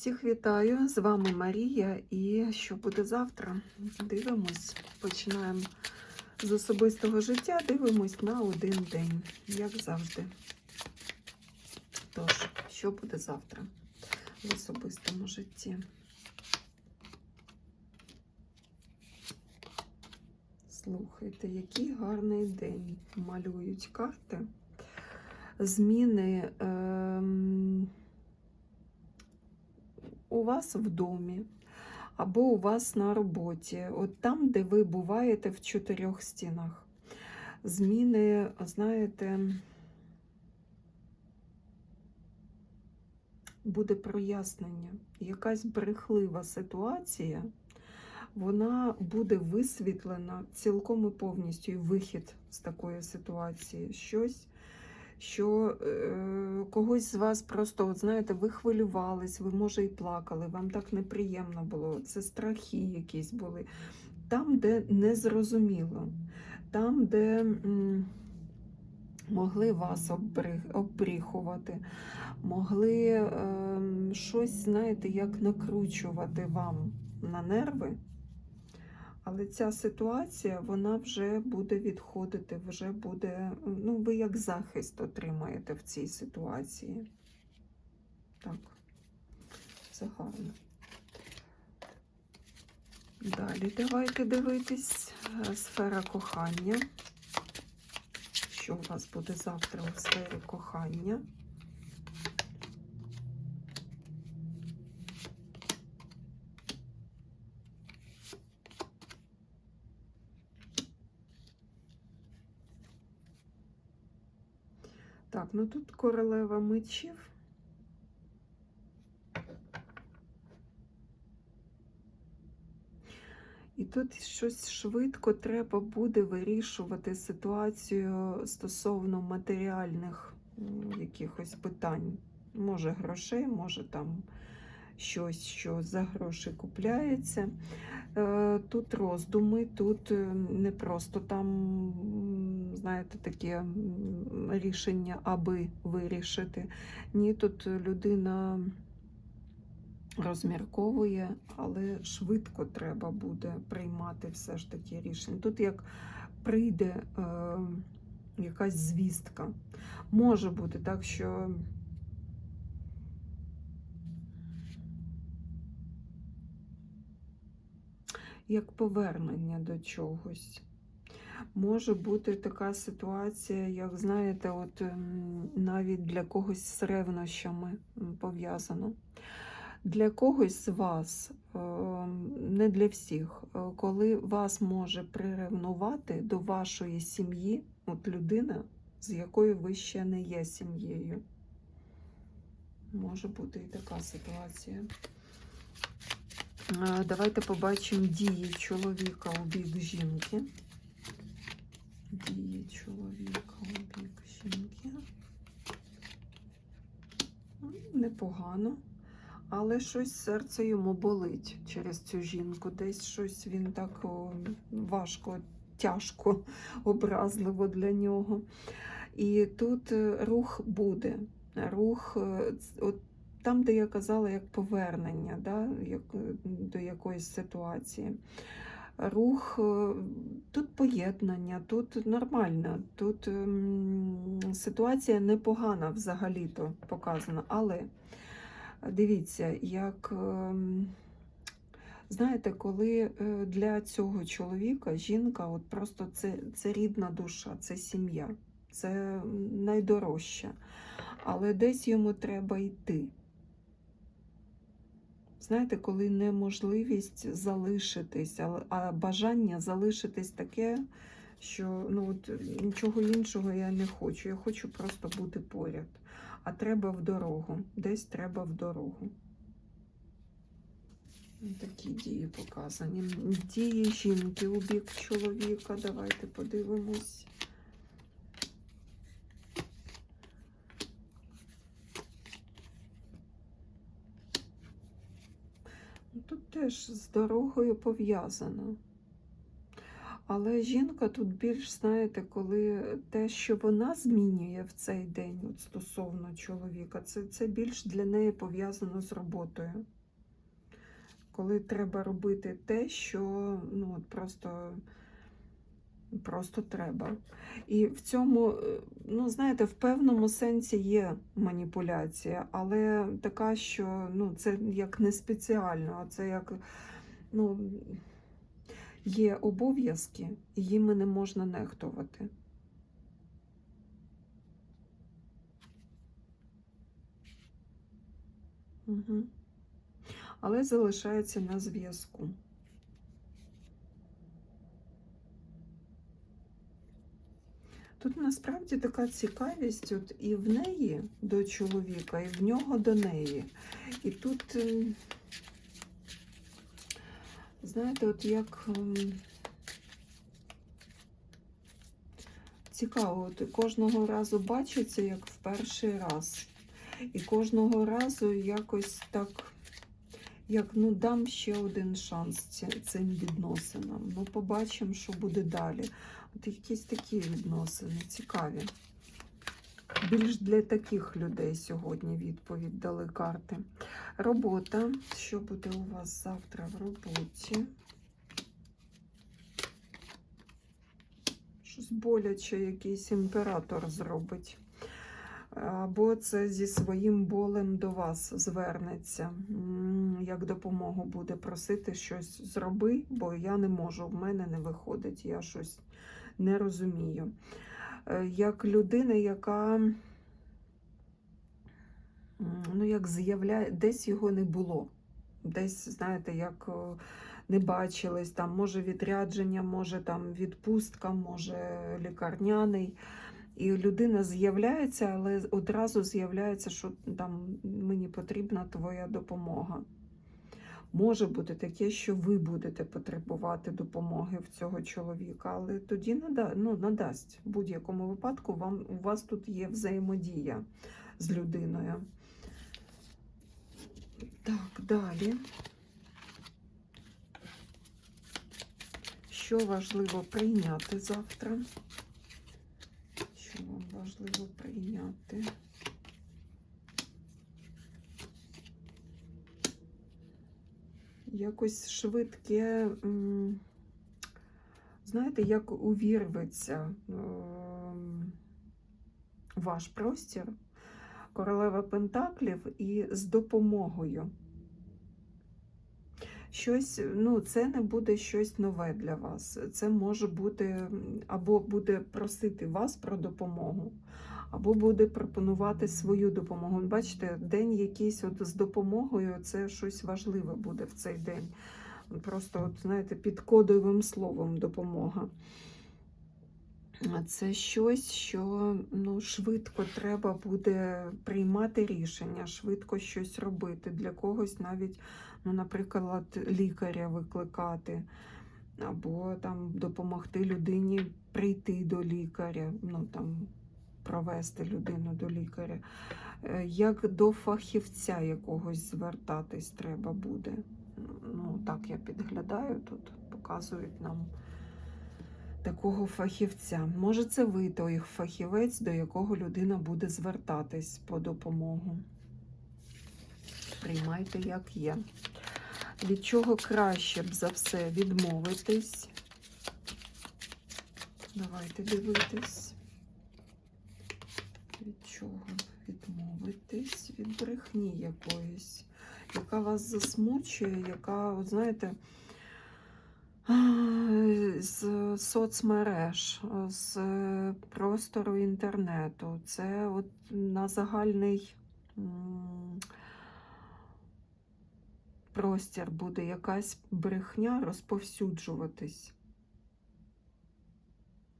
Всіх вітаю! З вами Марія. І що буде завтра? Дивимось. Починаємо з особистого життя. Дивимось на один день, як завжди. Тож, що буде завтра в особистому житті? Слухайте, який гарний день малюють карти. Зміни. Ем у вас в домі або у вас на роботі, от там, де ви буваєте в чотирьох стінах. Зміни, знаєте, буде прояснення. Якась брехлива ситуація, вона буде висвітлена цілком і повністю і вихід з такої ситуації. Щось що е, когось з вас просто, от знаєте, ви хвилювались, ви, може, і плакали, вам так неприємно було, це страхи якісь були. Там, де незрозуміло, там, де м, могли вас обріхувати, могли е, щось, знаєте, як накручувати вам на нерви. Але ця ситуація вона вже буде відходити, вже буде, ну, ви як захист отримаєте в цій ситуації. Так, це гарно. Далі давайте дивитись сфера кохання. Що у вас буде завтра у сфері кохання? Так, ну тут королева мечів. І тут щось швидко треба буде вирішувати ситуацію стосовно матеріальних якихось питань. Може грошей, може там щось, що за гроші купляється. Е, тут роздуми, тут е, не просто там, знаєте, таке рішення, аби вирішити. Ні, тут людина розмірковує, але швидко треба буде приймати все ж таки рішення. Тут як прийде е, якась звістка. Може бути так, що як повернення до чогось. Може бути така ситуація, як знаєте, от ем, навіть для когось з ревнощами пов'язано. Для когось з вас, ем, не для всіх, е, коли вас може приревнувати до вашої сім'ї, от людина, з якою ви ще не є сім'єю. Може бути і така ситуація. Давайте побачимо дії чоловіка у бік жінки. Дії чоловіка у бік жінки. Непогано, але щось серце йому болить через цю жінку. Десь щось він так важко, тяжко, образливо для нього. І тут е, рух буде. Рух, е, от там, де я казала, як повернення да, як, до якоїсь ситуації. Рух, е, тут поєднання, тут нормально, тут ем, ситуація непогана взагалі-то показана, але дивіться, як, ем, знаєте, коли е, для цього чоловіка жінка от просто це, це рідна душа, це сім'я, це найдорожче, але десь йому треба йти. Знаєте, коли неможливість залишитись, а бажання залишитись таке, що ну, от, нічого іншого я не хочу. Я хочу просто бути поряд. А треба в дорогу. Десь треба в дорогу. Такі дії показані. Дії жінки у бік чоловіка. Давайте подивимось. Теж з дорогою пов'язано. Але жінка тут більш, знаєте, коли те, що вона змінює в цей день от стосовно чоловіка, це, це більш для неї пов'язано з роботою. Коли треба робити те, що ну, от просто, просто треба. І в цьому, е, ну, знаєте, в певному сенсі є маніпуляція, але така, що ну, це як не спеціально, а це як. Ну, є обов'язки, і їми не можна нехтувати. Угу. Але залишається на зв'язку. Тут насправді така цікавість от і в неї до чоловіка, і в нього до неї. І тут, ем, знаєте, от як ем, цікаво, от кожного разу бачиться, як в перший раз. І кожного разу якось так, як ну дам ще один шанс цим відносинам. Ну, побачимо, що буде далі. От якісь такі відносини цікаві. Більш для таких людей сьогодні відповідь дали карти. Робота. Що буде у вас завтра в роботі? Щось боляче якийсь імператор зробить. Або це зі своїм болем до вас звернеться, як допомогу буде просити щось зроби, бо я не можу, в мене не виходить, я щось не розумію. Е, Як людина, яка ну, як з'являє, десь його не було. Десь, знаєте, як е, не бачились, там, може відрядження, може там відпустка, може лікарняний. І людина з'являється, але одразу з'являється, що там мені потрібна твоя допомога. Може бути таке, що ви будете потребувати допомоги в цього чоловіка, але тоді нада, ну, надасть. В будь-якому випадку вам, у вас тут є взаємодія з людиною. Так, далі. Що важливо прийняти завтра? Що вам важливо прийняти? Якось швидке, знаєте, як увірветься ем, ваш простір, королева Пентаклів і з допомогою. Щось, ну, це не буде щось нове для вас. Це може бути або буде просити вас про допомогу, або буде пропонувати свою допомогу. Бачите, день якийсь от з допомогою це щось важливе буде в цей день. Просто, от, знаєте, під кодовим словом допомога. Це щось, що ну, швидко треба буде приймати рішення, швидко щось робити. Для когось навіть, ну, наприклад, лікаря викликати, або там допомогти людині прийти до лікаря, ну там провести людину до лікаря. Е, Як до фахівця якогось звертатись треба буде. Ну, так я підглядаю тут, показують нам такого фахівця. Може, це ви той фахівець, до якого людина буде звертатись по допомогу. Приймайте, як є. Від чого краще б за все відмовитись? Давайте дивитись. Від чого відмовитись? Від брехні якоїсь, яка вас засмучує, яка, от знаєте, з соцмереж, з простору інтернету. Це от на загальний простір буде якась брехня розповсюджуватись.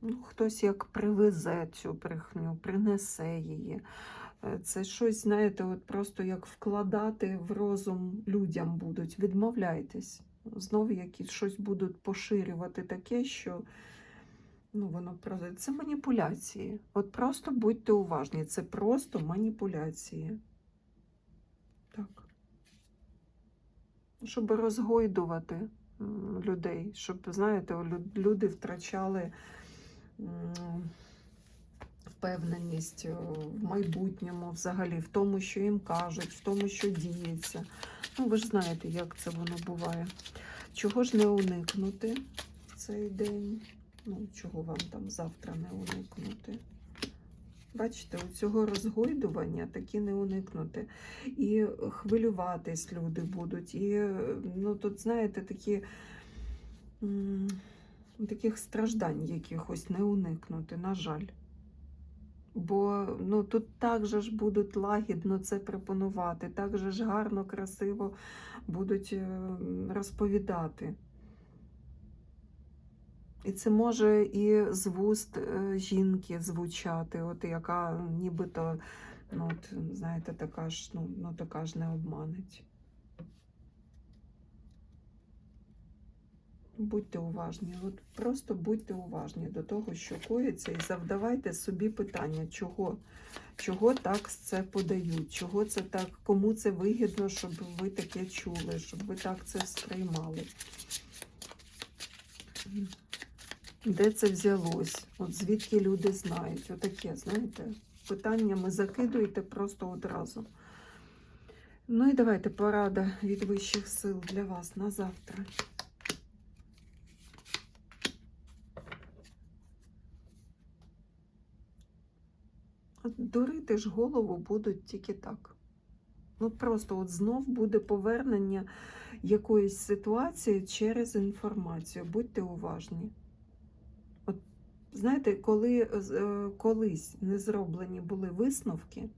Ну, хтось як привезе цю брехню, принесе її. Е, Це щось, знаєте, от просто як вкладати в розум людям будуть. Відмовляйтесь. Знову якісь щось будуть поширювати таке, що ну, воно просто це маніпуляції. От просто будьте уважні, це просто маніпуляції. Так. Щоб розгойдувати людей, щоб, знаєте, люди втрачали впевненість е, в майбутньому, взагалі, в тому, що їм кажуть, в тому, що діється. Ну, ви ж знаєте, як це воно буває. Чого ж не уникнути цей день? Ну, чого вам там завтра не уникнути? Бачите, у цього розгойдування таки не уникнути. І хвилюватись люди будуть. І ну, тут, знаєте, такі таких страждань якихось не уникнути, на жаль. Бо ну, тут так же ж будуть лагідно це пропонувати, так же ж гарно, красиво будуть е, розповідати. І це може і з вуст е, жінки звучати, от яка нібито, ну, от, знаєте, така ж, ну, ну така ж не обманить. Будьте уважні, от просто будьте уважні до того, що коїться, і завдавайте собі питання, чого, чого так це подають, чого це так, кому це вигідно, щоб ви таке чули, щоб ви так це сприймали. Де це взялось? От звідки люди знають? Отаке, знаєте, питаннями закидуєте просто одразу. Ну і давайте порада від вищих сил для вас на завтра. Дурити ж голову будуть тільки так. Ну просто от знов буде повернення якоїсь ситуації через інформацію. Будьте уважні. Знаєте, коли е, колись не зроблені були висновки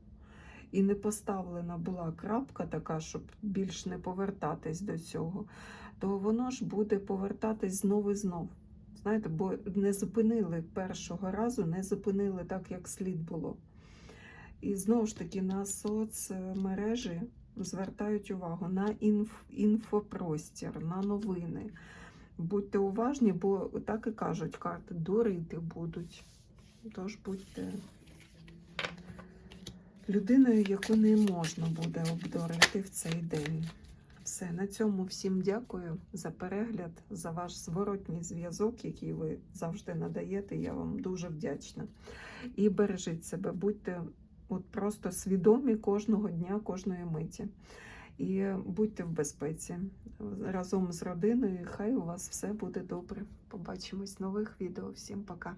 і не поставлена була крапка така, щоб більш не повертатись до цього, то воно ж буде повертатись знов і знов. Знаєте, бо не зупинили першого разу, не зупинили так, як слід було. І знову ж таки на соцмережі звертають увагу на інф, інфопростір, на новини. Будьте уважні, бо так і кажуть карти, дурити будуть. Тож будьте людиною, яку не можна буде обдурити в цей день. Все, на цьому всім дякую за перегляд, за ваш зворотній зв'язок, який ви завжди надаєте. Я вам дуже вдячна. І бережіть себе, будьте от просто свідомі кожного дня, кожної миті. І будьте в безпеці разом з родиною. Хай у вас все буде добре. Побачимось в нових відео. Всім пока.